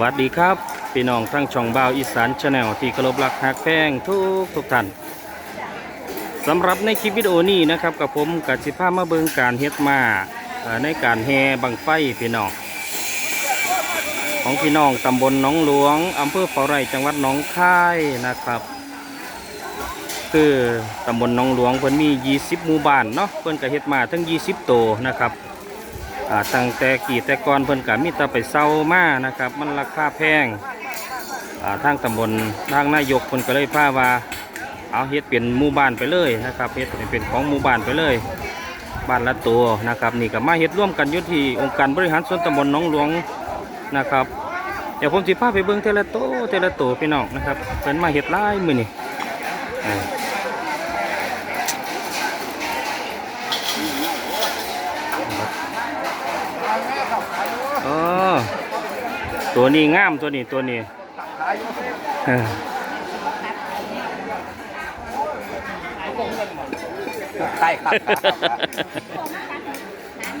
วัสดีครับพี่น้องทั้งช่องบ่าวอีสานชาแนลที่เคารพรักฮักแพงทุกทุกท่านสำหรับในคลิปวิดีโอนี้นะครับกับผมกับสิภาพมาเบิงการเฮ็ดมาในการแห่บังไฟพี่น้องของพี่น้องตำบลหนองหลวงอำเภอฝาไร่จังหวัดหนองคายนะครับ คือตำบลหนองหลวงเพิ่นมี 20 หมู่บ้านเนาะเพิ่นก็เฮ็ดมาทั้ง 20 โตวนะครับ ตั้งแต่กี่แต่ก่อนเพิ่นก็มีแต่ไปเซามานะครับ มันราคาแพงทางตำบลทางนายกเพิ่นก็เลยพาว่าเอาเฮ็ดเป็นหมู่บ้านไปเลยนะครับเฮ็ดเป็นของหมู่บ้านไปเลยบ้านละตัวนะครับนี่ก็มาเฮ็ดร่วมกันยู่ที่องค์การบริหารส่วนตำบลหนองหลวงนะครับเดี๋ยวผมสิพาไปเบิ่งเทละโตเทละโตพี่น้องนะครับเพิ่นมาเฮ็ดหลายมื้อนี่ ตัวนี้งามตัวนี้ตัวนี้เออใช่ครับ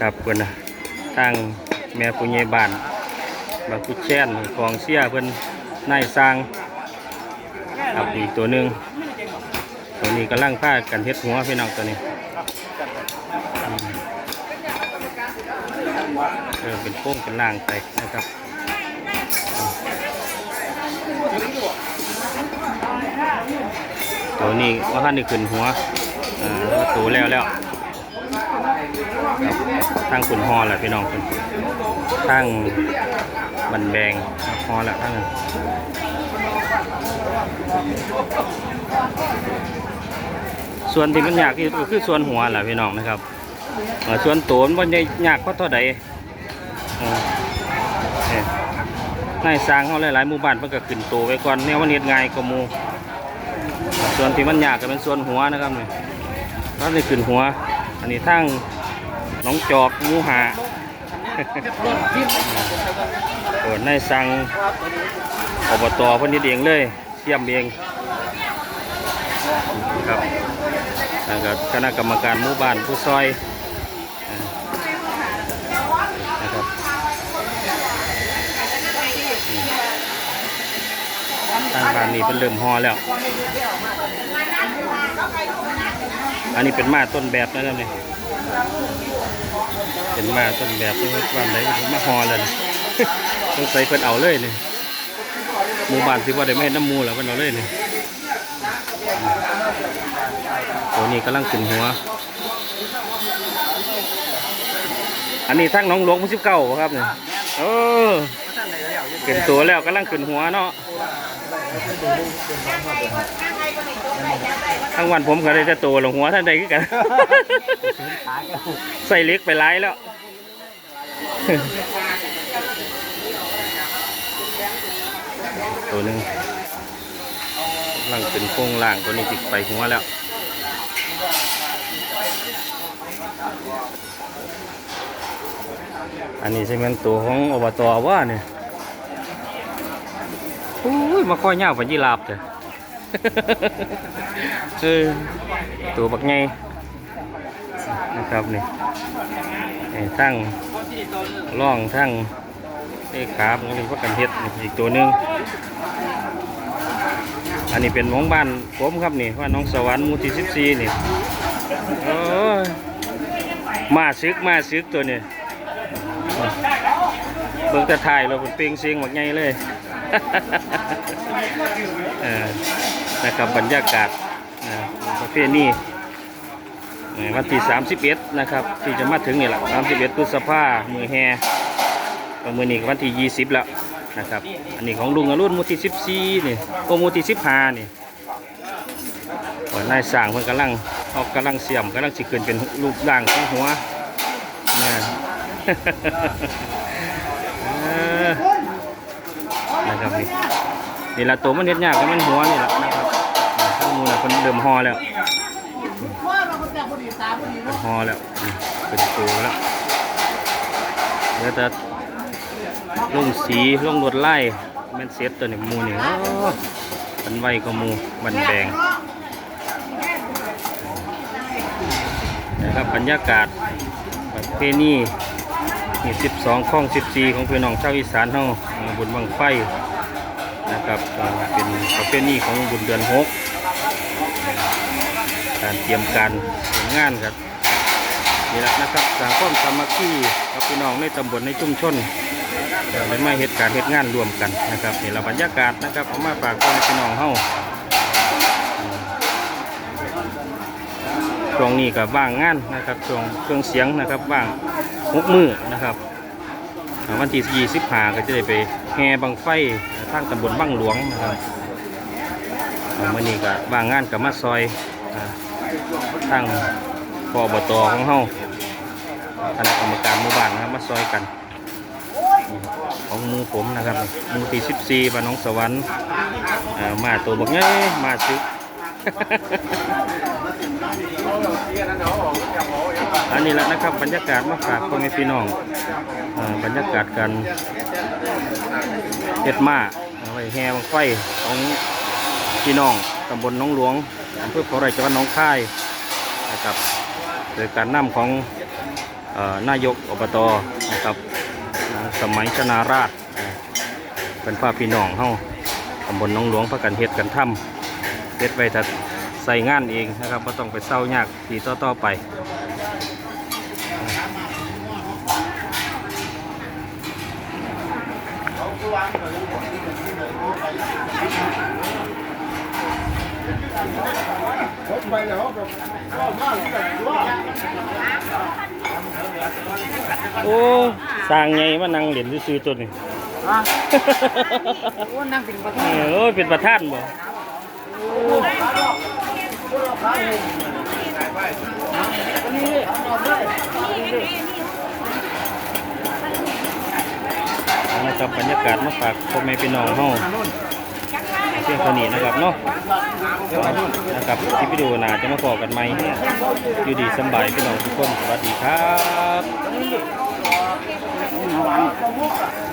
ครับเพื่อนนะทางแม่ปุญญบ้านบางกุแช่นของเสียเพื่อนนายสร้างครับอีกตัวหนึ่งตัวนี้กำลังพากันเฮ็ดหัวพี่น้องตัวนี้อืมเออเป็นโค้งเป็นล่างไปนะครับ ตัวนี้ว่าท่านได้ขึ้นหัวอ่าตัวแล้วแล้วครับทางขุนฮอแหละพี่น้องคุณทางบันแบงฮอแหละทางนั้นส่วนที่มันยากที่สุดคือส่วนหัวแหละพี่น้องนะครับส่วนตัวมันได้ยากเพราะเท่าใด นายสร้างเขาหลายๆหมู่บ้านมันก็ขึ้นโตไว้ก่อนเนี่ยมันเฮ็ดง่ายกว่าหมู่ส่วนที่มันยากก็เป็นส่วนหัวนะครับนี่ถ้าได้ขึ้นหัว อันนี้ทั้งน้องจอกมูหาเปิดในสั่งอบตเพิ่นนิดเองเลยเสี่ยมเองครับแล้วก็คณะกรรมการหมู่บ้านผู้ซอยอ่านะครับอืม ทางบ้านนี้เป็นเริ่มฮอแล้ว อันนี้เป็นมาต้นแบบนะครับนี่เป็นมาต้นแบบนะครับบ้านไหนมาฮอเลยต้องใส่เพิ่นเอาเลยนี่หมู่บ้านสิว่าได้ไม่เห็นน้ำมูแล้วเพิ่นเอาเลยนี่ตัวนี้กำลังขึ้นหัว อันนี้ทั้งน้องหลวงมุสิบเก้าครับเนี่ยเออขึ้นตัวแล้วกำลังขึ้นหัวเนาะ ทั้งวันผมก็ได้จะโตลงหัวท่านใดคือกัน ใส่เล็กไปไล่แล้วตัวหนึ่งกำลังเป็นโค้งล่างตัวนี้ติดไปหัวแล้วอันนี้ใช่ไหมนตัวของอบตว่าเนี่ยโอ้ยมาค่อยยาวกว่ายีราฟจ้ะเออตัวบักไงนะครับนี่ทั้งร่องทั้งเอ้ขามันก็เป็นพวกกันเฮ็ดอีกตัวนึงอันนี้เป็นมองบ้านผมครับนี่ว่าน้องสวรรค์มูที่สิบสี่นี่โอ้ยมาซึกมาซึกตัวนี้เบิ่งแต่ถ่ายเราเป็นเปลงเสียงบักไงเลยเออ นะครับบรรยากาศนะประเภทนี้เอ่อวันที่ 31 นะครับ ที่จะมาถึงนี่แหละ31พฤษภามือแฮมือนี้วันที่ 20 แล้วนะครับ อันนี้ของลุงอรุณหมูที่14นี่โอหมูที่15นี่นายสร้างเพิ่นกำลังออกกำลังเสียมกำลังสิขึ้นเป็นรูปร่างของหัวนะ เออ นะครับนี่นี่ละตัวมันเฮ็ดยากก็มันหัวนี่แหละนะครับข้างมูน่ะเพิ่นเริ่มหอแล้วเดิมหอแล้วเป็นตัวแล้วเดี๋ยวจะลงสีลงลวดไล่แมนเซ็ตตัวนี้มูนี่มันไวกว่ามูมันแดงนะครับบรรยากาศประเพณีนี่12ข้อง14 ของพี่น้องชาวอีสานเฮา บุญบังไฟนะครับเป็นประเพณีของบุญเดือนหกการเตรียมการเตรียมงานครับนี่แหละนะครับสร้างความสามัคคีกับพี่น้องในตำบลในชุมชนเอ่อไมาเหตุการณ์เหตุงานรวมกันนะครับนี่ละบรรยากาศนะครับเอามาฝากพี่น้องเฮาช่วงนี้ก็ว่างงานนะครับช่วงเครื่องเสียงนะครับว่างหกมือนะครับ วันที่ยี่สิบห้าก็จะได้ไปแห่บังไฟทางตำบลบังหลวงนะครับอ่ามื่อนี้ก็ว่างงานกับมาซอยอทางพอบตของเฮาคณะกรรมการหมู่บ้านนะครับมาซอยกันของมูผมนะครับมูที่สิบสี่บ้านน้องสวรรค์มาตัวบอกเงี้ยมาซึกอันนี้แหละนะครับบรรยากาศมาฝากพ่อแม่พี่น้อง บรรยากาศการเฮ็ดมาไว้แห่บังไฟของพี่น้องตำบลน้องหลวงอำเภอเขาไร่จังหวัดน้องคายนะครับโดยการนำของอนายกอบตนะครับสมัยชนาราชเป็นพาพี่น้องเฮาตำบลน้องหลวงพากันเฮ็ดกันทำเฮ็ดไว้ถ้าใส่งานเองนะครับก็ต้องไปเศร้ายากทีต่อๆไป โอ้สร้างไงมานั่งเหรียญซื้อๆตัวนี้โอ้นั่งเป็นประเออโอ้ยเป็นประธานบ่เอา นะครับบรรยากาศมาฝากพ่อแม่พี่น้องเฮาเพียงเท่านี้นะครับเนาะนะครับคลิปวิดีโอหน้าจะมาพอกันไหมอยู่ดีสบายพี่น้องทุกคนสวัสดีครับ